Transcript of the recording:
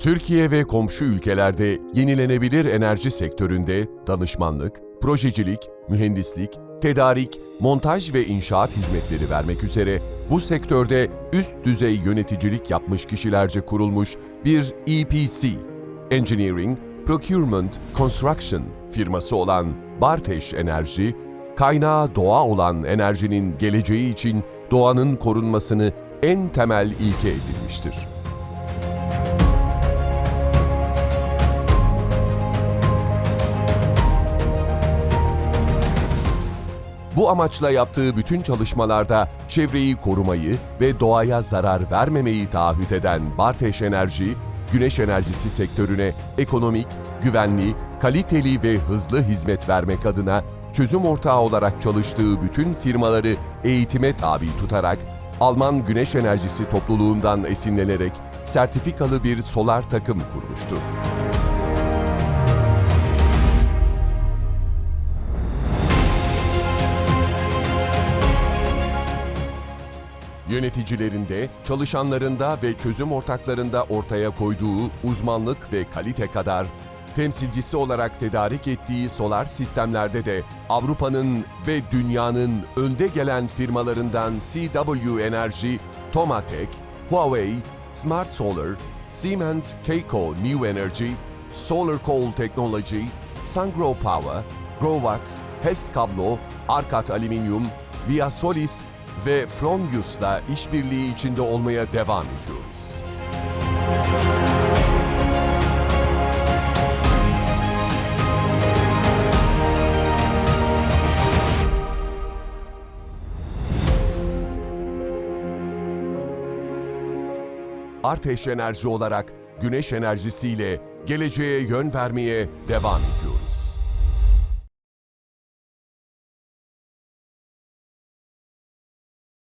Türkiye ve komşu ülkelerde yenilenebilir enerji sektöründe danışmanlık, projecilik, mühendislik, tedarik, montaj ve inşaat hizmetleri vermek üzere bu sektörde üst düzey yöneticilik yapmış kişilerce kurulmuş bir EPC, Engineering, Procurement, Construction firması olan Barteş Enerji, kaynağı doğa olan enerjinin geleceği için doğanın korunmasını en temel ilke edilmiştir. Bu amaçla yaptığı bütün çalışmalarda çevreyi korumayı ve doğaya zarar vermemeyi taahhüt eden Barteş Enerji, güneş enerjisi sektörüne ekonomik, güvenli, kaliteli ve hızlı hizmet vermek adına çözüm ortağı olarak çalıştığı bütün firmaları eğitime tabi tutarak Alman Güneş Enerjisi topluluğundan esinlenerek sertifikalı bir solar takım kurmuştur. Yöneticilerinde, çalışanlarında ve çözüm ortaklarında ortaya koyduğu uzmanlık ve kalite kadar. Temsilcisi olarak tedarik ettiği solar sistemlerde de Avrupa'nın ve dünyanın önde gelen firmalarından CW Energy, Tomatek, Huawei, Smart Solar, Siemens Keiko New Energy, Solar Coal Technology, Sungrow Power, Growatt, HES Kablo, Arkat Alüminyum, Viasolis ve Fronius'la işbirliği içinde olmaya devam ediyoruz. Arteş Enerji olarak güneş enerjisiyle geleceğe yön vermeye devam ediyoruz.